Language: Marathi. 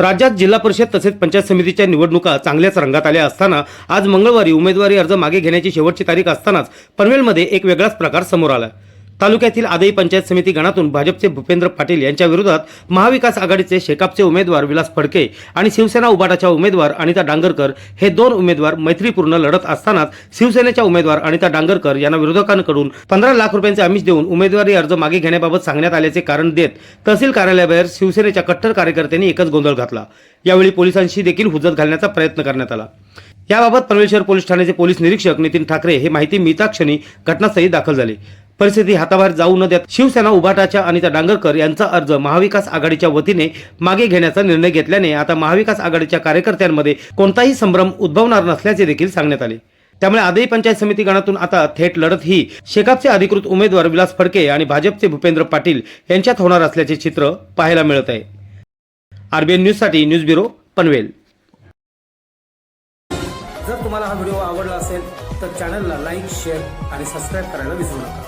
राज्यात जिल्हा परिषद तसेच पंचायत समितीच्या निवडणुका चांगल्याच रंगात आल्या असताना आज मंगळवारी उमेदवारी अर्ज मागे घेण्याची शेवटची तारीख असतानाच पनवेलमध्ये एक वेगळाच प्रकार समोर आला. तालुक्यातील आदई पंचायत समिती गणातून भाजपचे भूपेंद्र पाटील यांच्या विरोधात महाविकास आघाडीचे शेकापचे उमेदवार विलास फडके आणि शिवसेना उबाटाच्या उमेदवार अनिता डांगरकर हे दोन उमेदवार मैत्रीपूर्ण लढत असतानाच शिवसेनेच्या उमेदवार अनिता डांगरकर यांना विरोधकांकडून पंधरा लाख रुपयांचे आमिष देऊन उमेदवारी अर्ज मागे घेण्याबाबत सांगण्यात आल्याचे कारण देत तहसील कार्यालयाबाहेर शिवसेनेच्या कट्टर कार्यकर्त्यांनी एकच गोंधळ घातला. यावेळी पोलिसांशी देखील हुज्जत घालण्याचा प्रयत्न करण्यात आला. याबाबत पनवेल शहर पोलीस ठाण्याचे पोलीस निरीक्षक नितीन ठाकरे हे माहिती मिळताक्षणी घटनास्थळी दाखल झाले. परिस्थिती हाताबाहेर जाऊ न देत शिवसेना उभाटाच्या अनिता डांगरकर यांचा अर्ज महाविकास आघाडीच्या वतीने मागे घेण्याचा निर्णय घेतल्याने आता महाविकास आघाडीच्या कार्यकर्त्यांमध्ये कोणताही संभ्रम उद्भवणार नसल्याचे देखील सांगण्यात आले. त्यामुळे आदई पंचायत समिती गणातून आता थेट लढत ही शेकापचे अधिकृत उमेदवार विलास फडके आणि भाजपचे भूपेंद्र पाटील यांच्यात होणार असल्याचे चित्र पाहायला मिळत आहे. आरबीएन न्यूजसाठी न्यूज ब्युरो पनवेल. जर तुम्हाला हा व्हिडिओ आवडला असेल तर चॅनलला लाईक शेअर आणि सबस्क्राईब करायला विसरू नका.